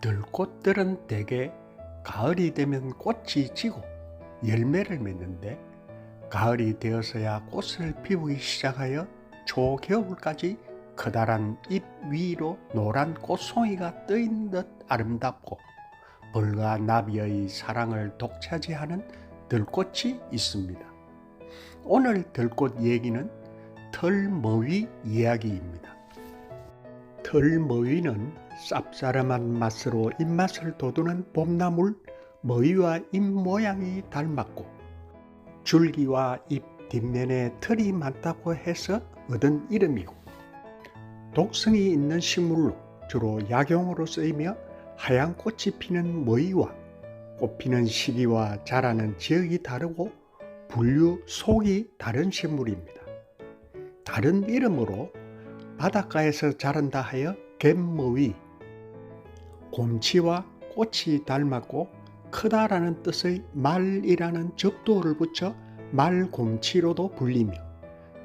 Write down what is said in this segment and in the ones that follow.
들꽃들은 대개 가을이 되면 꽃이 지고 열매를 맺는데 가을이 되어서야 꽃을 피우기 시작하여 초겨울까지 커다란 잎 위로 노란 꽃송이가 떠있는 듯 아름답고 벌과 나비의 사랑을 독차지하는 들꽃이 있습니다. 오늘 들꽃 얘기는 털머위 이야기입니다. 털머위는 쌉싸름한 맛으로 입맛을 돋우는 봄나물 머위와 잎 모양이 닮았고 줄기와 잎 뒷면에 털이 많다고 해서 얻은 이름이고 독성이 있는 식물로 주로 약용으로 쓰이며 하얀 꽃이 피는 머위와 꽃 피는 시기와 자라는 지역이 다르고 분류 속이 다른 식물입니다. 다른 이름으로 바닷가에서 자란다 하여 갯머위, 곰치와 꽃이 닮았고 크다라는 뜻의 말이라는 적도를 붙여 말곰치로도 불리며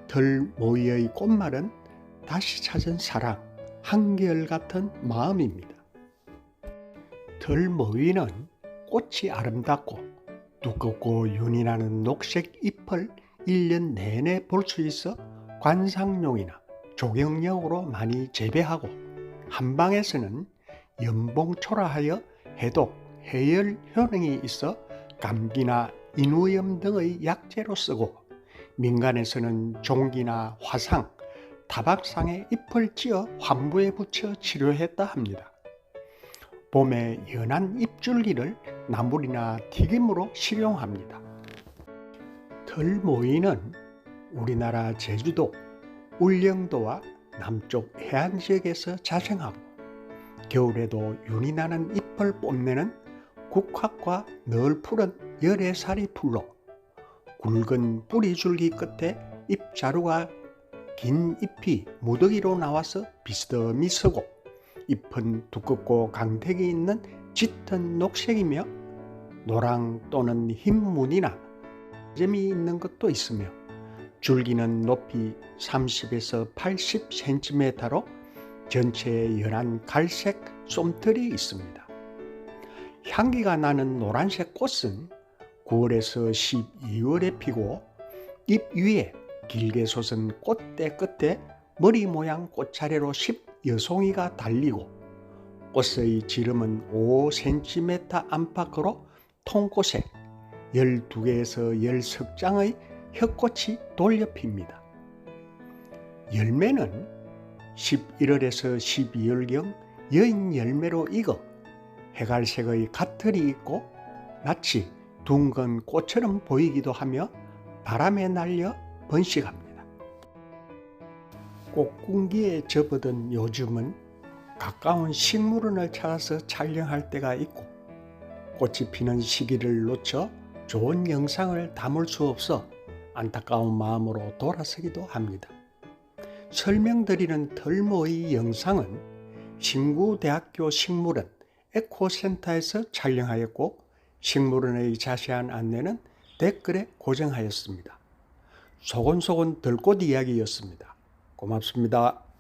덜모이의 꽃말은 다시 찾은 사랑, 한결같은 마음입니다. 덜모이는 꽃이 아름답고 두껍고 윤이 나는 녹색 잎을 1년 내내 볼 수 있어 관상용이나 조경용으로 많이 재배하고 한방에서는 연봉초라하여 해독, 해열 효능이 있어 감기나 인후염 등의 약재로 쓰고 민간에서는 종기나 화상, 타박상에 잎을 찧어 환부에 붙여 치료했다 합니다. 봄에 연한 잎줄기를 나물이나 튀김으로 식용합니다. 털모이는 우리나라 제주도, 울릉도와 남쪽 해안 지역에서 자생하고 겨울에도 윤이 나는 잎을 뽐내는 국화과 늘 푸른 열애살이 풀로 굵은 뿌리줄기 끝에 잎자루가 긴 잎이 무더기로 나와서 비스듬히 서고 잎은 두껍고 강택이 있는 짙은 녹색이며 노랑 또는 흰 무늬나 점이 있는 것도 있으며 줄기는 높이 30에서 80cm로 전체에 연한 갈색 솜털이 있습니다. 향기가 나는 노란색 꽃은 9월에서 12월에 피고 잎 위에 길게 솟은 꽃대 끝에 머리 모양 꽃차례로 10여송이가 달리고 꽃의 지름은 5cm 안팎으로 통꽃에 12개에서 10석장의 혀꽃이 돌려 핍니다. 열매는 11월에서 12월경 여인 열매로 익어 해갈색의 갓털이 있고 마치 둥근 꽃처럼 보이기도 하며 바람에 날려 번식합니다. 꽃궁기에 접어든 요즘은 가까운 식물원을 찾아서 촬영할 때가 있고 꽃이 피는 시기를 놓쳐 좋은 영상을 담을 수 없어 안타까운 마음으로 돌아서기도 합니다. 설명드리는 덜모의 영상은 신구대학교 식물원 에코센터에서 촬영하였고 식물원의 자세한 안내는 댓글에 고정하였습니다. 소곤소곤 들꽃 이야기였습니다. 고맙습니다.